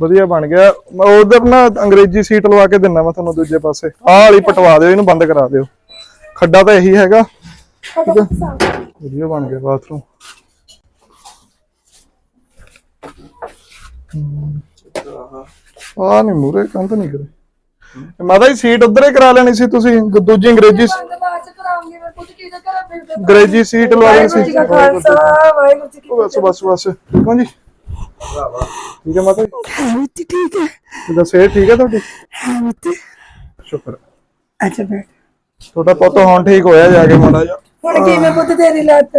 ਵਧੀਆ ਬਣ ਗਿਆ। ਮੈਂ ਉਧਰ ਨਾ ਅੰਗਰੇਜ਼ੀ ਸੀਟ ਲਵਾ ਕੇ ਦਿੰਨਾ ਮੈਂ ਤੁਹਾਨੂੰ ਦੂਜੇ ਪਾਸੇ। ਆਹ ਵਾਲੀ ਪਟਵਾ ਦਿਓ ਇਹਨੂੰ ਬੰਦ ਕਰਾ ਦਿਓ। ਖੱਡਾ ਤਾਂ ਇਹੀ ਹੈਗਾ। ਵਧੀਆ ਬਣ ਗਿਆ ਬਾਥਰੂਮ। ਆ ਨਹੀਂ ਮੂਰੇ ਕੰਧ ਨਹੀਂ ਕਰੇ। ਮਾਤਾ ਜੀ ਸੀਟ ਉਧਰ ਹੀ ਕਰਾ ਲੈਣੀ ਸੀ ਤੁਸੀਂ ਦੂਜੀ ਅੰਗਰੇਜ਼ੀ ਅੰਗਰੇਜ਼ੀ ਸੀਟ ਲਵਾ ਲੈਣੀ ਸੀ ਬਸ ਬਸ ਬਸ। ਜੀ। ਠੀਕ ਹੈ ਮਾਤਾ ਜੀ? ਫਤਿਹ ਠੀਕ ਹੈ। ਕਿਦਾਂ ਸਿਹਤ ਠੀਕ ਹੈ ਤੁਹਾਡੀ? ਹਾਂ ਪੁੱਤ ਸ਼ੁਕਰ। ਅੱਛਾ ਬੈਠ। ਤੁਹਾਡਾ ਪੁੱਤ ਹੁਣ ਠੀਕ ਹੋਇਆ ਜਾ ਕੇ ਮਾੜਾ ਜਿਹਾ? ਹੁਣ ਕਿਵੇਂ ਪੁੱਤ ਤੇਰੀ ਲੱਤ?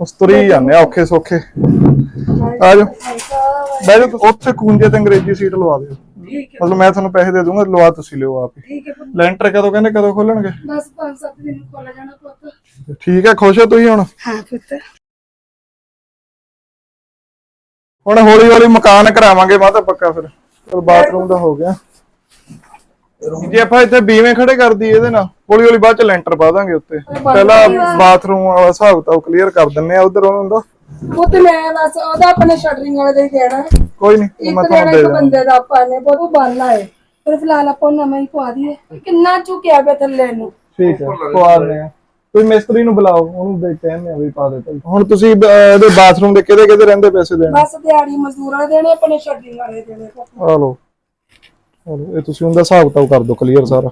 ਉਸ ਤੁਰੀ ਜਾਂਦੇ ਔਖੇ ਸੌਖੇ। ਆ ਬਹਿ ਜਾਓ ਤੁਸੀਂ। ਉੱਥੇ ਕੂੰਜੇ ਤੇ ਅੰਗਰੇਜ਼ੀ ਸੀਟ ਲਵਾ ਦਿਓ। ਠੀਕ ਹੈ। ਮਤਲਬ ਮੈਂ ਤੁਹਾਨੂੰ ਪੈਸੇ ਦੇ ਦੂੰਗਾ ਲਵਾ ਤੁਸੀਂ ਲਿਓ ਆਪ ਹੀ। ਠੀਕ ਹੈ ਲੈਂਟਰ ਕਦੋਂ ਕਹਿੰਦੇ ਕਦੋਂ ਖੋਲਣਗੇ? ਬਸ 5-7 ਦਿਨ ਕੋਲ ਜਾਣਾ ਪੁੱਤ। ਠੀਕ ਹੈ ਖੁਸ਼ ਹੋ ਤੁਸੀਂ ਹੁਣ? ਹਾਂ ਪੁੱਤ। ਹੁਣ ਹੌਲੀ ਹੌਲੀ ਮਕਾਨ ਕਰਾਵਾਂਗੇ ਮਾਤਾ ਪੱਕਾ ਫਿਰ। ਚਲ ਬਾਥਰੂਮ ਦਾ ਹੋ ਗਿਆ। ਜੇ ਆਪਾਂ ਇੱਥੇ ਬੀਵੇਂ ਖੜੇ ਕਰ ਦਈਏ ਇਹਦੇ ਨਾਲ ਹੌਲੀ ਹੌਲੀ ਬਾਅਦ ਚ ਲੈਂਟਰ ਪਾ ਦਾਂਗੇ ਉੱਤੇ। ਪਹਿਲਾਂ ਬਾਥਰੂਮ ਵਾਲਾ ਹਿਸਾਬ ਤਾਂ ਕਲੀਅਰ ਕਰ ਦਿੰਨੇ ਆ ਉਧਰ ਉਹਨਾਂ। ਦਾ ਪੁੱਤ ਮੈਂ ਬਸ ਉਹਦਾ ਆਪਣੇ ਸ਼ਟਰਿੰਗ ਵਾਲੇ ਦਾ ਦੇਣਾ ਕੋਈ ਨਹੀਂ ਮੈਂ ਤੁਹਾਨੂੰ ਦੇ ਬੰਦੇ ਦਾ ਆਪਾਂ ਨੇ ਬਹੁਤ ਬਾਲਾ ਹੈ। ਪਰ ਫਿਲਹਾਲ ਆਪਾਂ ਨਵਾਂ ਹੀ ਪਵਾ ਦਈਏ। ਕਿੰਨਾ ਝੁਕਿਆ ਪਿਆ ਥੱਲੇ ਨੂੰ? ਠੀਕ ਹੈ ਪਵਾ ਆ। ਕੋਈ ਮਿਸਤਰੀ ਨੂੰ ਬੁਲਾਓ ਉਹਨੂੰ ਦੇ ਕਹਿੰਦੇ ਆ ਵੀ ਪਾ ਦੇ ਭਾਈ। ਹੁਣ ਤੁਸੀਂ ਇਹਦੇ ਬਾਥਰੂਮ ਦੇ ਕਿਹਦੇ ਕਿਹਦੇ ਰਹਿੰਦੇ ਪੈਸੇ ਦੇਣੇ? ਬਸ ਦਿਹਾੜੀ ਮਜ਼ਦੂਰਾਂ ਦੇਣੇ ਆਪਣੇ ਸ਼ਟਰਿੰਗ ਵਾਲੇ ਦੇਣੇ। ਆ ਲਓ ਚਲੋ ਇਹ ਤੁਸੀਂ ਉਹਦਾ ਹਿਸਾਬ ਕਿਤਾਬ ਕਰ ਦਿਓ ਕਲੀਅਰ ਸਾਰਾ।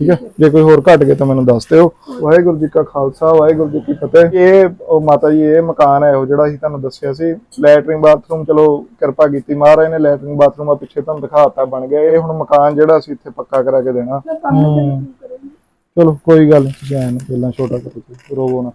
ਠੀਕ ਹੈ? ਜੇ ਕੋਈ ਹੋਰ ਘਟ ਗਿਆ ਤਾਂ ਮੈਨੂੰ ਦੱਸ ਦਿਓ। ਵਾਹਿਗੁਰੂ ਜੀ ਕਾ ਖਾਲਸਾ ਵਾਹਿਗੁਰੂ ਜੀ ਕੀ ਫਤਿਹ। ਇਹ ਉਹ ਮਾਤਾ ਜੀ ਇਹ ਮਕਾਨ ਹੈ ਉਹ ਜਿਹੜਾ ਅਸੀਂ ਤੁਹਾਨੂੰ ਦੱਸਿਆ ਸੀ। ਲੈਟਰਿੰਗ ਬਾਥਰੂਮ ਚਲੋ ਕਿਰਪਾ ਕੀਤੀ ਮਹਾਰਾਜ ਨੇ। ਲੈਟਰਿੰਗ ਬਾਥਰੂਮ ਆ ਪਿੱਛੇ ਤੁਹਾਨੂੰ ਦਿਖਾਤਾ ਬਣ ਗਿਆ। ਇਹ ਹੁਣ ਮਕਾਨ ਜਿਹੜਾ ਅਸੀਂ ਇੱਥੇ ਪੱਕਾ ਕਰਾ ਕੇ ਦੇਣਾ। ਕੰਮ ਚਲੋ ਕੋਈ ਗੱਲ ਨਹੀਂ ਤੁਸੀਂ ਐਂ ਪਹਿਲਾਂ ਛੋਟਾ ਕਰੋ ਤੁਸੀਂ ਰੋਵੋ ਨਾ।